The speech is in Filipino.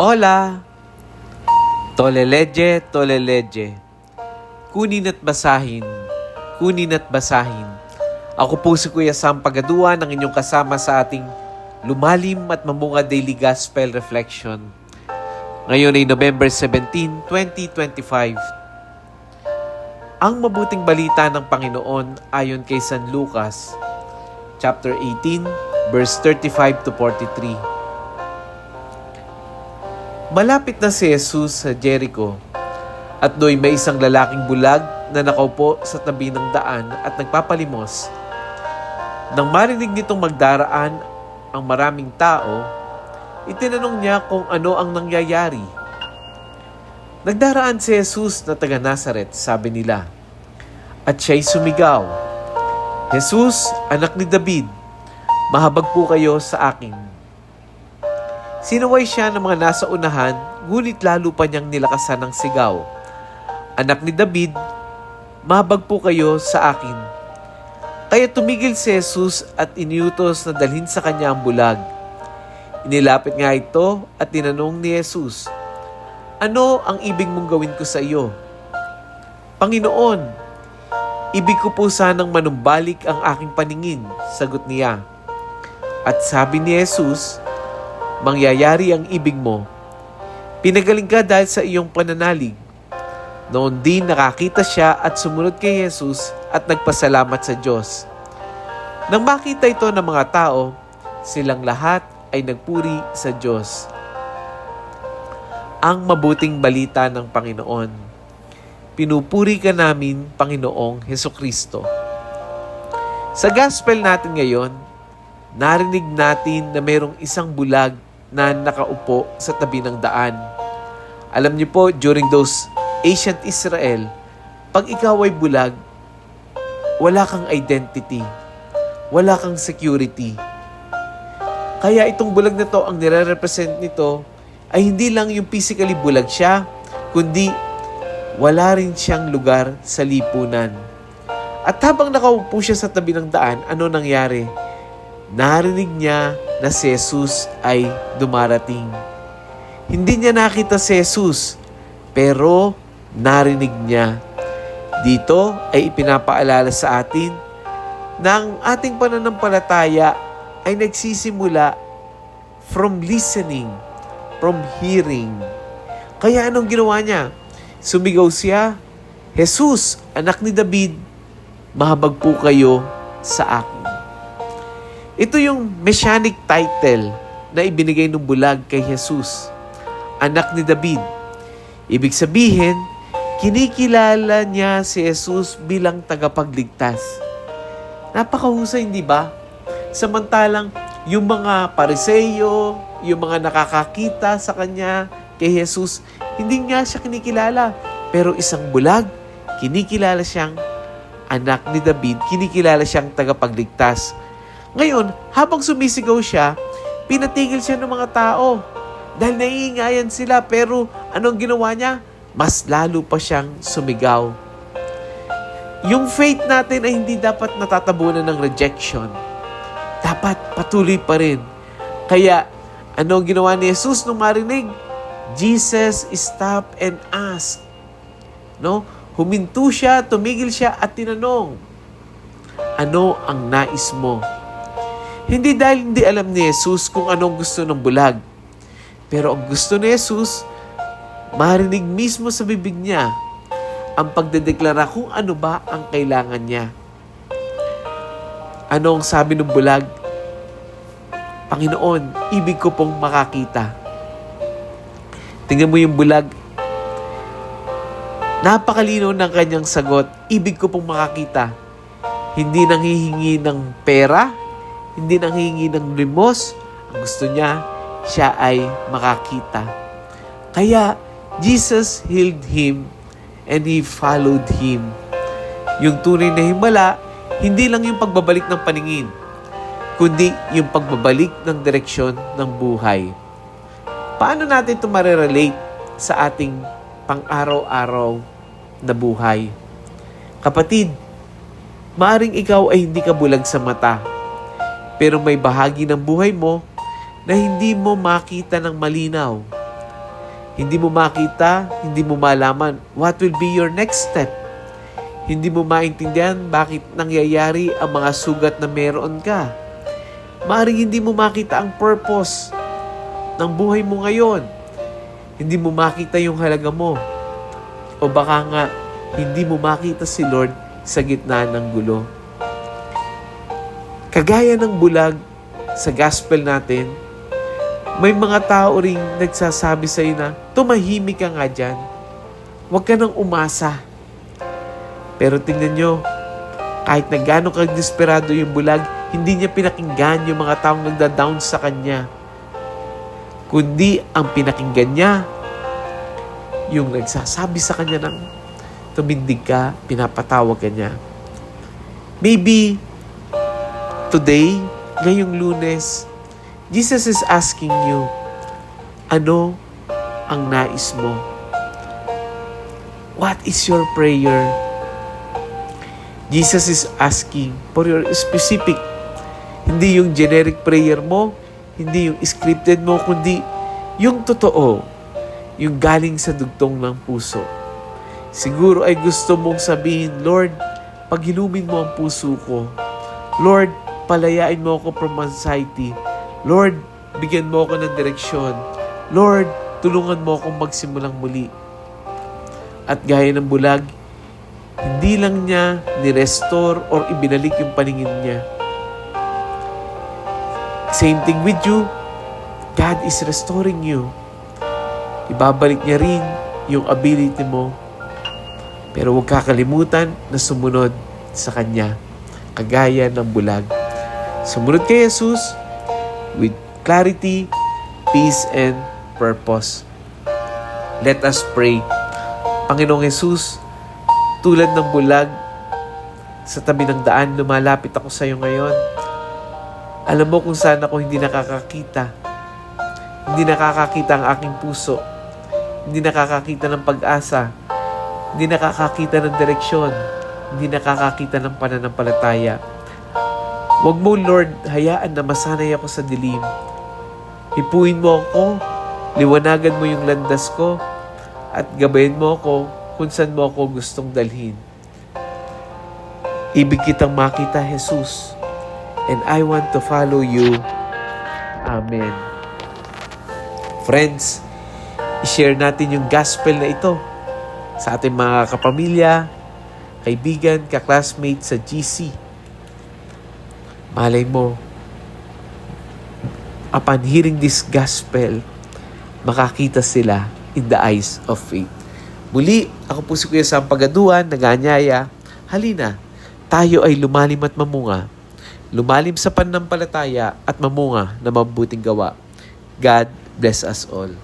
Hola! Toleleje, toleleje. Kunin at basahin, kunin at basahin. Ako po si Kuya Sam Pagaduan, ang inyong kasama sa ating lumalim at mamunga daily gospel reflection. Ngayon ay November 17, 2025. Ang mabuting balita ng Panginoon ayon kay San Lucas, chapter 18, verse 35 to 43. Malapit na si Jesus sa Jericho at do'y may isang lalaking bulag na nakaupo sa tabi ng daan at nagpapalimos. Nang marinig nitong magdaraan ang maraming tao, itinanong niya kung ano ang nangyayari. Nagdaraan si Jesus na taga Nazaret, sabi nila. At siya'y sumigaw, Jesus, anak ni David, mahabag po kayo sa akin. Sinuway siya ng mga nasa unahan, ngunit lalo pa niyang nilakasan ng sigaw. Anak ni David, mahabag po kayo sa akin. Kaya tumigil si Jesus at iniutos na dalhin sa kanya ang bulag. Inilapit nga ito at tinanong ni Jesus, Ano ang ibig mong gawin ko sa iyo? Panginoon, ibig ko po sanang manumbalik ang aking paningin, sagot niya. At sabi ni Jesus, mangyayari ang ibig mo. Pinagaling ka dahil sa iyong pananalig. Noon din nakakita siya at sumunod kay Jesus at nagpasalamat sa Diyos. Nang makita ito ng mga tao, silang lahat ay nagpuri sa Diyos. Ang mabuting balita ng Panginoon. Pinupuri ka namin, Panginoong Heso Kristo. Sa gospel natin ngayon, narinig natin na mayroong isang bulag na nakaupo sa tabi ng daan. Alam niyo po, during those ancient Israel, pag ikaw ay bulag, wala kang identity. Wala kang security. Kaya itong bulag na to, ang nire-represent nito, ay hindi lang yung physically bulag siya, kundi wala rin siyang lugar sa lipunan. At habang nakaupo siya sa tabi ng daan, ano nangyari? Narinig niya na si Jesus ay dumarating. Hindi niya nakita si Jesus, pero narinig niya. Dito ay ipinapaalala sa atin na ang ating pananampalataya ay nagsisimula from listening, from hearing. Kaya anong ginawa niya? Sumigaw siya, Jesus, anak ni David, mahabag po kayo sa akin. Ito yung messianic title na ibinigay ng bulag kay Jesus, anak ni David. Ibig sabihin, kinikilala niya si Jesus bilang tagapagligtas. Napakahusay, hindi ba? Samantalang yung mga pariseyo, yung mga nakakakita sa kanya kay Jesus, hindi nga siya kinikilala. Pero isang bulag, kinikilala siyang anak ni David, kinikilala siyang tagapagligtas. Ngayon, habang sumisigaw siya, pinatigil siya ng mga tao. Dahil naiingayan sila, pero anong ginawa niya? Mas lalo pa siyang sumigaw. Yung faith natin ay hindi dapat natatabunan ng rejection. Dapat patuloy pa rin. Kaya, ano ang ginawa ni Jesus nung marinig? Jesus stop and ask. No? Huminto siya, tumigil siya at tinanong, ano ang nais mo? Hindi dahil hindi alam ni Jesus kung anong gusto ng bulag. Pero ang gusto ni Jesus, marinig mismo sa bibig niya ang pagdedeklara kung ano ba ang kailangan niya. Ano ang sabi ng bulag? Panginoon, ibig ko pong makakita. Tingnan mo yung bulag. Napakalino ng kanyang sagot. Ibig ko pong makakita. Hindi nanghihingi ng pera, hindi nanghihingi ng limos. Ang gusto niya, siya ay makakita. Kaya, Jesus healed him and he followed him. Yung tunay na himala, hindi lang yung pagbabalik ng paningin, kundi yung pagbabalik ng direksyon ng buhay. Paano natin ito marirelate sa ating pang-araw-araw na buhay? Kapatid, maaring ikaw ay hindi ka bulag sa mata, pero may bahagi ng buhay mo na hindi mo makita ng malinaw Hindi mo makita, hindi mo malaman what will be your next step. Hindi mo maintindihan bakit nangyayari ang mga sugat na meron ka. Maaring hindi mo makita ang purpose ng buhay mo ngayon. Hindi mo makita yung halaga mo. O baka nga, hindi mo makita si Lord sa gitna ng gulo. Kagaya ng bulag sa gospel natin, may mga tao ring nagsasabi sa iyo na, tumahimik ka nga dyan. Huwag ka nang umasa. Pero tingnan nyo, kahit na gano'ng kagdesperado yung bulag, hindi niya pinakinggan yung mga taong nagda-down sa kanya. Kundi ang pinakinggan niya, yung nagsasabi sa kanya ng tumindig ka, pinapatawag ka niya. Maybe today, ngayong lunes, Jesus is asking you, ano ang nais mo? What is your prayer? Jesus is asking for your specific, hindi yung generic prayer mo, hindi yung scripted mo, kundi yung totoo, yung galing sa dugtong ng puso. Siguro ay gusto mong sabihin, Lord, paghilumin mo ang puso ko. Lord, palayain mo ako from anxiety. Lord, bigyan mo ako ng direksyon. Lord, tulungan mo akong magsimulang muli. At gaya ng bulag, hindi lang niya ni-restore or ibinalik yung paningin niya. Same thing with you. God is restoring you. Ibabalik niya rin yung ability mo. Pero huwag kakalimutan na sumunod sa Kanya. Kagaya ng bulag. Sumunod kay Jesus with clarity, peace, and purpose. Let us pray. Panginoong Jesus, tulad ng bulag sa tabi ng daan, lumalapit ako sa iyo ngayon. Alam mo kung saan ako hindi nakakakita. Hindi nakakakita ang aking puso. Hindi nakakakita ng pag-asa. Hindi nakakakita ng direksyon. Hindi nakakakita ng pananampalataya. Huwag mo, Lord, hayaan na masanay ako sa dilim. Hipuin mo ako, liwanagan mo yung landas ko, at gabayin mo ako kung saan mo ako gustong dalhin. Ibig kitang makita, Jesus, and I want to follow you. Amen. Friends, i-share natin yung gospel na ito sa ating mga kapamilya, kaibigan, kaklasmate sa GC. Malay mo, upon hearing this gospel, makakita sila in the eyes of faith. Muli, ako po si Kuya Sam Pagaduan, nag-aanyaya. Halina, tayo ay lumalim at mamunga. Lumalim sa pananampalataya at mamunga na mabuting gawa. God bless us all.